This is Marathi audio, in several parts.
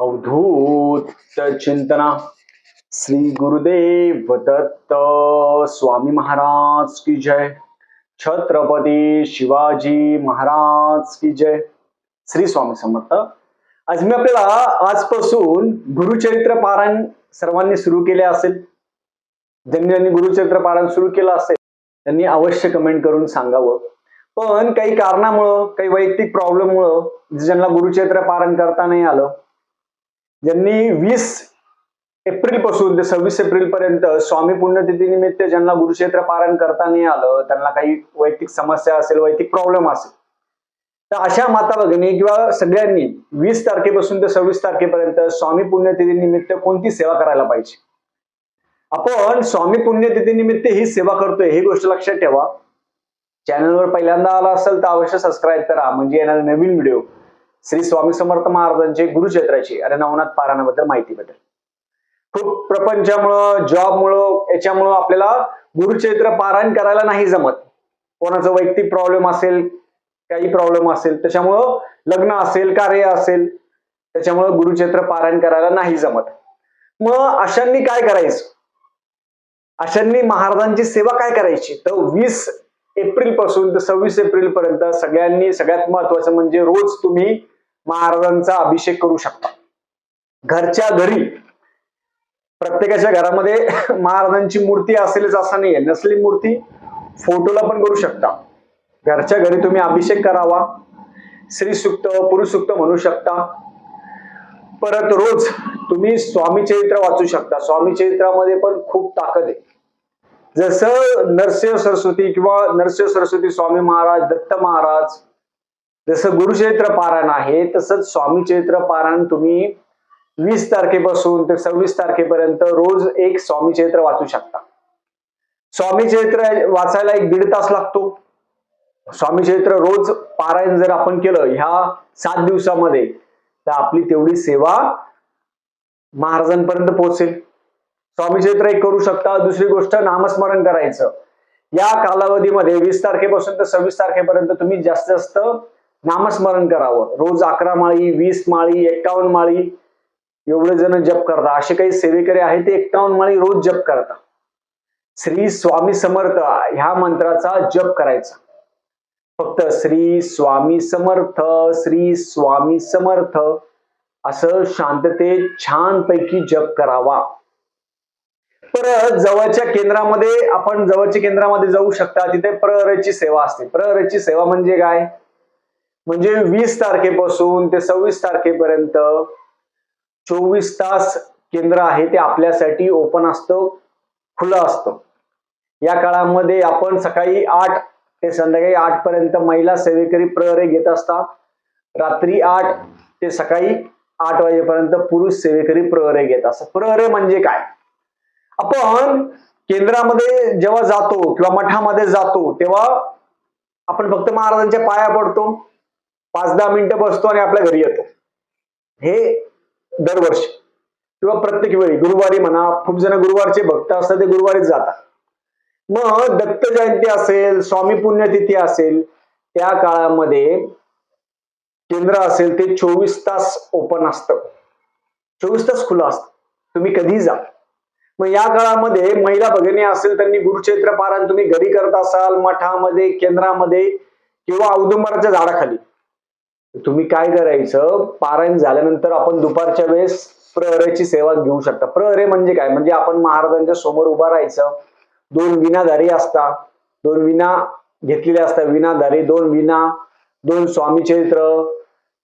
अवधूत चिंतना श्री गुरुदेव दत्त स्वामी महाराज की जय। छत्रपती शिवाजी महाराज की जय। श्री स्वामी समर्थ। आज मी आपल्याला आजपासून गुरुचरित्र पारायण सर्वांनी सुरू केले असेल. ज्यांनी ज्यांनी गुरुचरित्र पारायण सुरू केलं असेल त्यांनी अवश्य कमेंट करून सांगावं. पण काही कारणामुळं काही वैयक्तिक प्रॉब्लेममुळं ज्यांना गुरुचरित्र पारायण करता नाही आलं ज्यांनी वीस एप्रिलपासून ते सव्वीस एप्रिल पर्यंत स्वामी पुण्यतिथी निमित्त ज्यांना गुरुक्षेत्र पारण करता नाही आलं त्यांना काही वैयक्तिक समस्या असेल वैयक्तिक प्रॉब्लेम असेल तर अशा माता भगिनी किंवा सगळ्यांनी वीस तारखेपासून ते सव्वीस तारखेपर्यंत स्वामी पुण्यतिथी निमित्त कोणती सेवा करायला पाहिजे? आपण स्वामी पुण्यतिथी निमित्त ही सेवा करतोय ही गोष्ट लक्षात ठेवा. चॅनलवर पहिल्यांदा आला असेल तर अवश्य सबस्क्राईब करा म्हणजे येणारे नवीन व्हिडिओ श्री स्वामी समर्थ महाराजांचे गुरुक्षेत्राची आणि नवनाथ पारायणाबद्दल माहिती भेटेल खूप प्रपंचामुळं जॉबमुळं याच्यामुळं आपल्याला गुरुक्षेत्र पारायण करायला नाही जमत. कोणाचा वैयक्तिक प्रॉब्लेम असेल काही प्रॉब्लेम असेल त्याच्यामुळं लग्न असेल कार्य असेल त्याच्यामुळं गुरुक्षेत्र पारायण करायला नाही जमत. मग अशांनी काय करायचं? अशांनी महाराजांची सेवा काय करायची? तर वीस एप्रिलपासून तर सव्वीस एप्रिल पर्यंत सगळ्यांनी सगळ्यात महत्वाचं म्हणजे रोज तुम्ही महाराजांचा अभिषेक करू शकता घरच्या घरी प्रत्येकाच्या घरामध्ये महाराजांची मूर्ती असेलच असं नाहीये. नसली मूर्ती फोटोला पण करू शकता. घरच्या घरी तुम्ही अभिषेक करावा. श्री सुक्त पुरुष सुक्त म्हणू शकता. परत रोज तुम्ही स्वामी चरित्र वाचू शकता. स्वामी चरित्रामध्ये पण खूप ताकद आहे. जसं नरसिंह सरस्वती किंवा नरसिंह सरस्वती स्वामी महाराज दत्त महाराज जसं गुरुचरित्र पारायण आहे तसंच स्वामी चरित्र पारायण तुम्ही वीस तारखेपासून ते सव्वीस तारखेपर्यंत रोज एक स्वामी चरित्र वाचू शकता. स्वामी चरित्र वाचायला एक दीड तास लागतो. स्वामी चरित्र रोज पारायण जर आपण केलं ह्या सात दिवसामध्ये तर आपली तेवढी सेवा महाराजांपर्यंत पोहोचेल. स्वामी चरित्र एक करू शकता. दुसरी गोष्ट नामस्मरण करायचं. या कालावधीमध्ये वीस तारखेपासून तर सव्वीस तारखेपर्यंत तुम्ही जास्तीत जास्त नामस्मरण करावं. रोज अकरा माळी वीस माळी एक्कावन्न माळी एवढे जण जप करता असे काही सेवेकरी आहेत ते एक्कावन्न माळी रोज जप करता श्री स्वामी समर्थ ह्या मंत्राचा जप करायचा. फक्त श्री स्वामी समर्थ श्री स्वामी समर्थ असं शांततेत छानपैकी जप करावा. परत जवळच्या केंद्रामध्ये आपण जवळच्या केंद्रामध्ये जाऊ शकता. तिथे प्रहरेची सेवा असते. प्रहरची सेवा म्हणजे काय? म्हणजे वीस तारखेपासून ते सव्वीस तारखेपर्यंत चोवीस तास केंद्र आहे ते आपल्यासाठी ओपन असतं खुलं असतं. या काळामध्ये आपण सकाळी आठ ते संध्याकाळी आठ पर्यंत महिला सेवेकरी प्रहरे घेत असतात. रात्री आठ ते सकाळी आठ वाजेपर्यंत पुरुष सेवेकरी प्रहरे घेत असतात. प्रहरे म्हणजे काय? आपण केंद्रामध्ये जेव्हा जातो किंवा मठामध्ये जातो तेव्हा आपण फक्त महाराजांच्या पाया पडतो. पाच दहा मिनिटं बसतो आणि आपल्या घरी येतो. हे दरवर्षी. किंवा प्रत्येक वेळी. गुरुवारी म्हणा खूप जण गुरुवारचे भक्त असतात ते गुरुवारीच जातात. मग दत्त जयंती असेल स्वामी पुण्यतिथी असेल त्या काळामध्ये केंद्र असेल ते चोवीस तास ओपन असतं. चोवीस तास खुलं असतं. तुम्ही कधी जा. मग या काळामध्ये महिला भगिनी असेल त्यांनी गुरुक्षेत्र पारायण तुम्ही घरी करत असाल मठामध्ये केंद्रामध्ये किंवा औदुंबराच्या झाडाखाली. तुम्ही काय करायचं? पारायण झाल्यानंतर आपण दुपारच्या वेळेस प्रहरेची सेवा घेऊ शकता. प्रहरे म्हणजे काय? म्हणजे आपण महाराजांच्या समोर उभा राहायचं. दोन विनाधारी असतात दोन विना घेतलेले असतात विनाधारी दोन विना दोन स्वामी चरित्र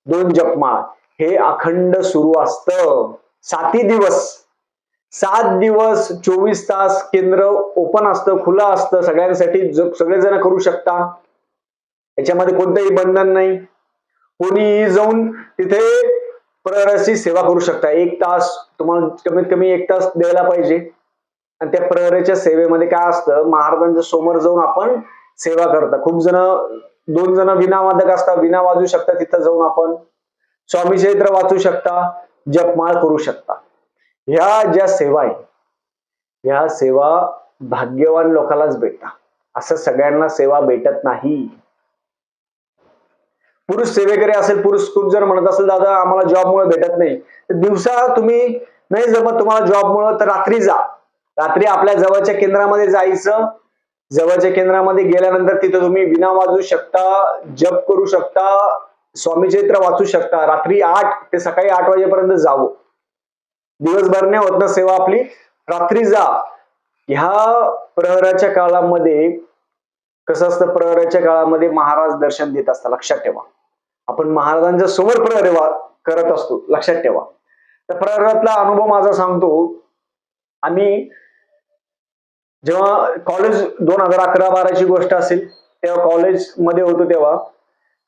दोन जपमाळ. हे अखंड सुरू असतं. साती दिवस. सात दिवस चोवीस तास केंद्र ओपन असतं खुलं असतं. सगळ्यांसाठी सगळेजण करू शकता. याच्यामध्ये कोणतंही बंधन नाही. कोणी जाऊन तिथे प्रहराची सेवा करू शकता. एक तास तुम्हाला कमीत कमी एक तास द्यायला पाहिजे. आणि त्या प्रहरेच्या सेवेमध्ये काय असतं महाराजांच्या समोर जाऊन आपण सेवा करता. खूप जण दोन जण विनावादक असतात विना वाजू शकता तिथं जाऊन आपण स्वामी चरित्र वाचू शकता जपमाळ करू शकता. ह्या ज्या सेवा आहे ह्या सेवा भाग्यवान लोकांनाच भेटतात. असं सगळ्यांना सेवा भेटत नाही. पुरुष सेवेकरी असेल पुरुष खूप जर म्हणत असेल दादा आम्हाला जॉबमुळे भेटत नाही. तर दिवसा तुम्ही नाही जमत तुम्हाला जॉबमुळे तर रात्री जा. रात्री आपल्या जवळच्या केंद्रामध्ये जायचं. जवळच्या केंद्रामध्ये गेल्यानंतर तिथं तुम्ही विना वाजू शकता जप करू शकता स्वामी चरित्र वाचू शकता. रात्री आठ ते सकाळी आठ वाजेपर्यंत जावं. दिवसभर नाही होत ना सेवा आपली. रात्री जा. ह्या प्रहराच्या काळामध्ये कसं असतं प्रहराच्या काळामध्ये महाराज दर्शन देत असतात. लक्षात ठेवा. आपण महाराजांच्या समोर प्रहर करत असतो. लक्षात ठेवा. तर प्रहरातला अनुभव माझा सांगतो. आम्ही जेव्हा कॉलेज दोन हजार अकरा बाराची गोष्ट असेल तेव्हा कॉलेजमध्ये होतो तेव्हा.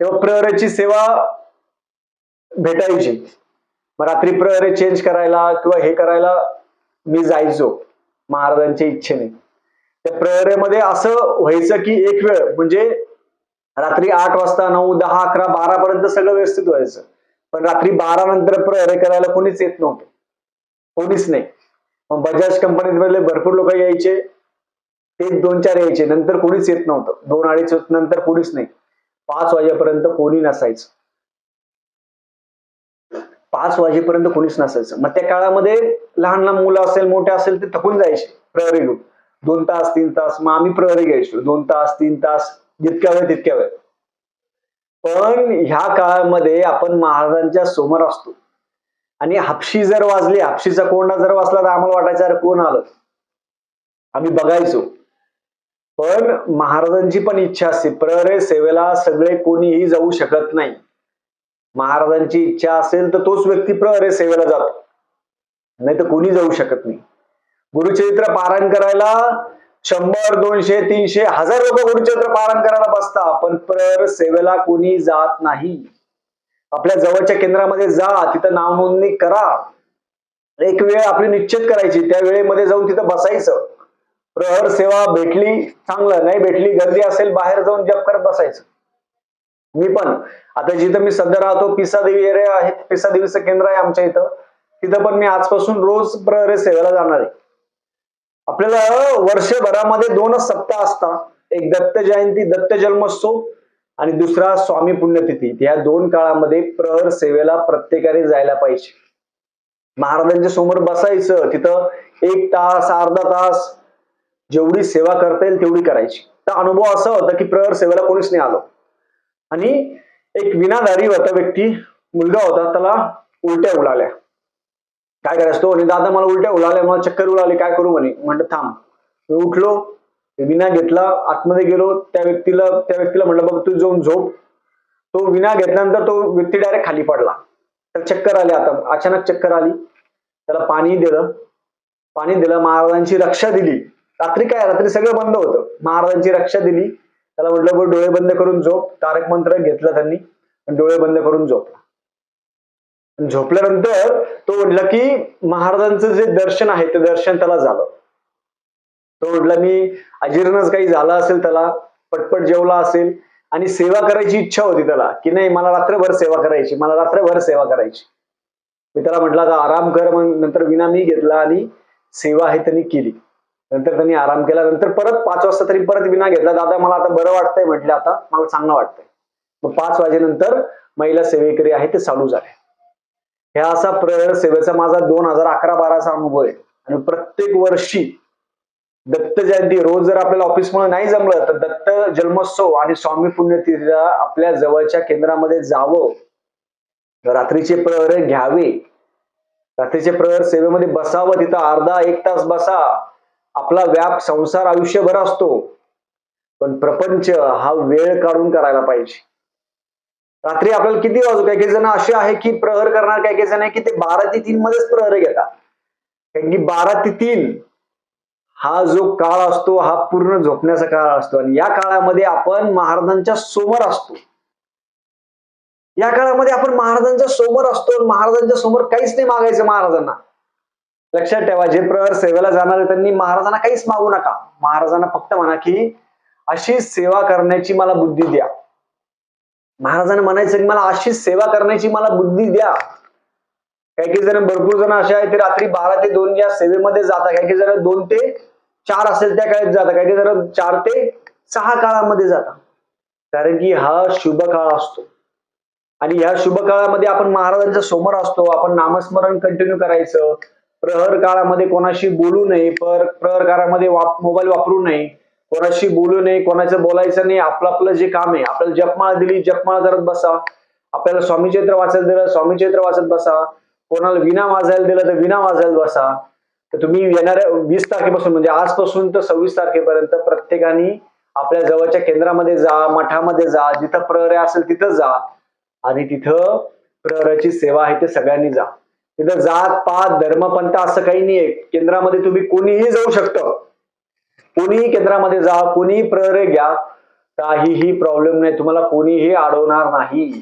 तेव्हा प्रहराची सेवा भेटायची. मग रात्री प्रहरे चेंज करायला किंवा हे करायला मी जायचो महाराजांच्या इच्छेने. त्या प्रहरेमध्ये असं व्हायचं की एक वेळ म्हणजे रात्री आठ वाजता नऊ दहा अकरा बारा पर्यंत सगळं व्यवस्थित व्हायचं. पण रात्री बारा नंतर प्रहरे करायला कोणीच येत नव्हतं. कोणीच नाही. मग बजाज कंपनीमधले भरपूर लोक यायचे. ते दोन चार यायचे. नंतर कोणीच येत नव्हतं. दोन अडीच नंतर कोणीच नाही. पाच वाजेपर्यंत कोणी नसायचं. पाच वाजेपर्यंत कोणीच नसायचं. मग त्या काळामध्ये लहान लहान मुलं असेल मोठे असेल ते थकून जायचे प्रहरी घेऊन. दोन तास तीन तास. मग आम्ही प्रहरी घ्यायचो. दोन तास तीन तास. जितक्या वेळ तितक्या वेळ. पण ह्या काळामध्ये आपण महाराजांच्या समोर असतो. आणि हापशी जर वाजली हापशीचा कोंडा जर वाजला तर आम्हाला वाटायचं अरे कोण आलं? आम्ही बघायचो. पण महाराजांची पण इच्छा असते प्ररे सेवेला सगळे कोणीही जाऊ शकत नाही. महाराजांची इच्छा असेल तर तोच व्यक्ती प्ररे सेवेला जातो. नाही तर कोणी जाऊ शकत नाही. गुरुचरित्र पारायण करायला शंभर दोनशे तीनशे हजार लोक गुरुचंद्र पालन करायला बसता पण प्रहर सेवेला कोणी जात नाही. आपल्या जवळच्या केंद्रामध्ये जा तिथं नाव नोंदणी करा. एक वेळ आपली निश्चित करायची त्या वेळेमध्ये जाऊन तिथं बसायचं. प्रहर सेवा भेटली चांगलं. नाही भेटली गर्दी असेल बाहेर जाऊन जप करत बसायचं. मी पण. आता जिथं मी सध्या राहतो पिसा देवी एरिया आहे पिसा देवीचं केंद्र आहे आमच्या इथं. तिथं पण मी आजपासून रोज प्रहर सेवेला जाणार आहे. आपल्याला वर्षभरामध्ये दोनच सप्ताह असतात. एक दत्त जयंती दत्त जन्मोत्सव आणि दुसरा स्वामी पुण्यतिथी. या दोन काळामध्ये प्रहर सेवेला प्रत्येकाने जायला पाहिजे. महाराजांच्या समोर बसायचं तिथं एक तास अर्धा तास जेवढी सेवा करता येईल तेवढी करायची. तर अनुभव असा होता की प्रहर सेवेला कोणीच नाही आलो. आणि एक विनाधारी होता व्यक्ती मुलगा होता त्याला उलट्या उलाल्या काय करायचं? तो आणि दादा मला उलट्या उलाल्या मला चक्कर उलाली काय करू म्हणे? म्हणलं थांब. मी उठलो विना घेतला आतमध्ये गेलो त्या व्यक्तीला त्या व्यक्तीला म्हटलं बघ तू जाऊन झोप. तो विना घेतल्यानंतर तो व्यक्ती डायरेक्ट खाली पडला. तर चक्कर आली आता अचानक चक्कर आली. त्याला पाणी दिलं. पाणी दिलं महाराजांची रक्षा दिली. रात्री काय रात्री सगळं बंद होतं. महाराजांची रक्षा दिली. त्याला म्हटलं डोळे बंद करून झोप. तारक मंत्र घेतलं त्यांनी डोळे बंद करून झोपला झोपल्यानंतर तो म्हटला की महाराजांचं जे दर्शन आहे ते दर्शन त्याला झालं. तो म्हटला मी अजीर्णच काही झालं असेल त्याला पटपट जेवला असेल आणि सेवा करायची इच्छा होती त्याला की नाही मला रात्रभर सेवा करायची मला रात्रभर सेवा करायची. मी त्याला म्हटलं आता आराम कर. मग नंतर विना मी घेतला आणि सेवा आहे त्यांनी केली. नंतर त्यांनी आराम केला. नंतर परत पाच वाजता तरी परत विना घेतला. दादा मला आता बरं वाटतंय म्हटलं आता मला चांगलं वाटतंय. मग पाच वाजेनंतर महिला सेवेकरी आहे ते चालू झाले. ह्या असा प्रहर सेवेचा माझा दोन हजार अकरा बाराचा अनुभव आहे. आणि प्रत्येक वर्षी दत्त जयंती रोज जर आपल्याला ऑफिसमुळे नाही जमलं तर दत्त जन्मोत्सव आणि स्वामी पुण्यतिथीला आपल्या जवळच्या केंद्रामध्ये जावं. रात्रीचे प्रहर घ्यावे. रात्रीचे प्रहर सेवेमध्ये बसावं. तिथं अर्धा एक तास बसा. आपला व्याप संसार आयुष्यभर असतो. पण प्रपंच हा वेळ काढून करायला पाहिजे. रात्री आपल्याला किती वाजू? काही काही जण असे आहे की प्रहर करणार काही काही जण आहे की ते बारा ते तीन मध्येच प्रहर घेतात. कारण की बारा ते तीन हा जो काळ असतो हा पूर्ण झोपण्याचा काळ असतो. आणि या काळामध्ये आपण महाराजांच्या समोर असतो. या काळामध्ये आपण महाराजांच्या समोर असतो. महाराजांच्या समोर काहीच नाही मागायचं महाराजांना. लक्षात ठेवा जे प्रहर सेवेला जाणार त्यांनी महाराजांना काहीच मागू नका. महाराजांना फक्त म्हणा की अशी सेवा करण्याची मला बुद्धी द्या. महाराजांना म्हणायचं की मला अशी सेवा करण्याची मला बुद्धी द्या. काही काही जण भरपूर जण असे आहेत ते रात्री बारा ते दोन या सेवेमध्ये जातात. काही काही जण दोन ते चार असेल त्या काळात जातात. काही काही जण चार ते सहा काळामध्ये जातात. कारण की हा शुभ काळ असतो. आणि ह्या शुभ काळामध्ये आपण महाराजांच्या समोर असतो. आपण नामस्मरण कंटिन्यू करायचं. प्रहर काळामध्ये कोणाशी बोलू नये पर प्रहर काळामध्ये वाप मोबाईल वापरू नये. कोणाशी बोलू नये कोणाचं बोलायचं नाही आपलं आपलं जे काम आहे आपल्याला जपमाळ दिली जपमाळ करत बसा. आपल्याला स्वामीचैत्र वाचायला दिलं स्वामीचैत्र वाचत बसा. कोणाला विना वाजायला दिलं तर विना वाजायला बसा. तर तुम्ही येणाऱ्या वीस तारखेपासून म्हणजे आजपासून तर सव्वीस तारखेपर्यंत प्रत्येकाने आपल्या जवळच्या केंद्रामध्ये जा मठामध्ये जा जिथं प्रहरी असेल तिथं जा. आणि तिथं प्रहराची सेवा आहे ते सगळ्यांनी जा. तिथं जात पात धर्मपंथ असं काही नाहीये. केंद्रामध्ये तुम्ही कोणीही जाऊ शकतं. कोणीही केंद्रामध्ये जा कोणीही प्रहरे घ्या काहीही प्रॉब्लेम नाही तुम्हाला कोणीही अडवणार नाही.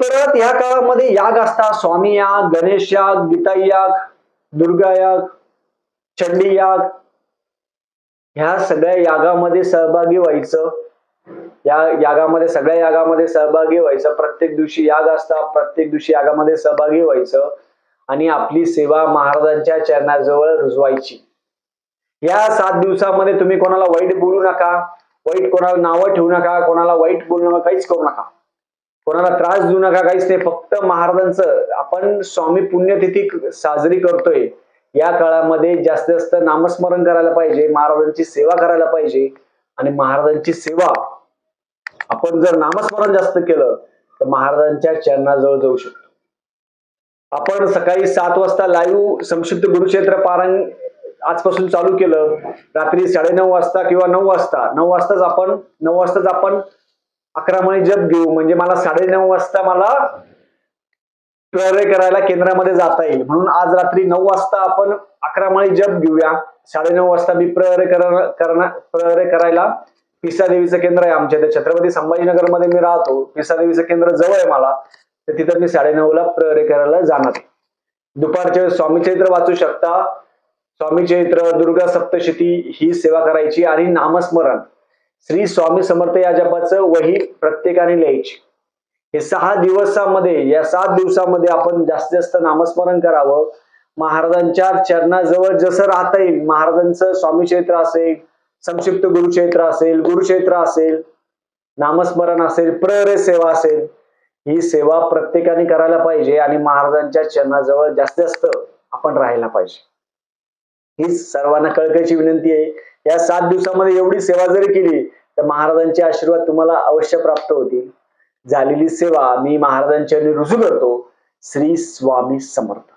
परत ह्या काळामध्ये याग असतात स्वामी याग गणेश याग गीता याग दुर्गा याग चंडी याग ह्या सगळ्या यागामध्ये सहभागी व्हायचं. या यागामध्ये सगळ्या यागामध्ये सहभागी व्हायचं. प्रत्येक दिवशी याग असतात प्रत्येक दिवशी यागामध्ये सहभागी व्हायचं. आणि आपली सेवा महाराजांच्या चरणाजवळ रुजवायची. या सात दिवसामध्ये तुम्ही कोणाला वाईट बोलू नका वाईट कोणाला नावं ठेवू नका कोणाला वाईट बोलू नका काहीच करू नका. कोणाला त्रास देऊ नका काहीच नाही फक्त महाराजांचं आपण स्वामी पुण्यतिथी साजरी करतोय. या काळामध्ये जास्तीत जास्त नामस्मरण करायला पाहिजे महाराजांची सेवा करायला पाहिजे आणि महाराजांची सेवा. आपण जर नामस्मरण जास्त केलं तर महाराजांच्या चरणाजवळ जाऊ शकतो. आपण सकाळी सात वाजता लाईव्ह संक्षिप्त गुरुक्षेत्र पारायण आजपासून चालू केलं. रात्री साडेनऊ वाजता किंवा नऊ वाजता. नऊ वाजताच आपण नऊ वाजताच आपण अकरा मणी जप घेऊ. म्हणजे मला साडेनऊ वाजता मला प्रहरे करायला केंद्रामध्ये जाता येईल. म्हणून आज रात्री नऊ वाजता आपण अकरा मणी जप घेऊया. साडेनऊ वाजता मी प्रहरे करणार करायला पिसा देवीचं केंद्र आहे आमच्या इथे. छत्रपती संभाजीनगरमध्ये मी राहतो. पिसा देवीचं केंद्र जवळ आहे मला. तर तिथं मी साडेनऊ ला प्रहरे करायला जाणार दुपारचे दुपारच्या स्वामी चरित्र वाचू शकता. स्वामी चैत्र दुर्गा सप्तशती ही सेवा करायची आणि नामस्मरण. श्री स्वामी समर्थ या जपाचं वही प्रत्येकाने लिहायची. हे सहा दिवसामध्ये या सात दिवसामध्ये आपण जास्तीत जास्त नामस्मरण करावं. महाराजांच्या चरणाजवळ जसं राहता येईल महाराजांचं स्वामी क्षेत्र असेल संक्षिप्त गुरुक्षेत्र असेल गुरुक्षेत्र असेल नामस्मरण असेल प्रहरे सेवा असेल ही सेवा प्रत्येकाने करायला पाहिजे आणि महाराजांच्या चरणाजवळ जास्तीत जास्त आपण राहायला पाहिजे. ही सर्वांना कळकळीची विनंती आहे. या सात दिवसामध्ये एवढी सेवा जरी केली तर महाराजांचे आशीर्वाद तुम्हाला अवश्य प्राप्त होतील. झालेली सेवा मी महाराजांच्या रुजू करतो. श्री स्वामी समर्थ.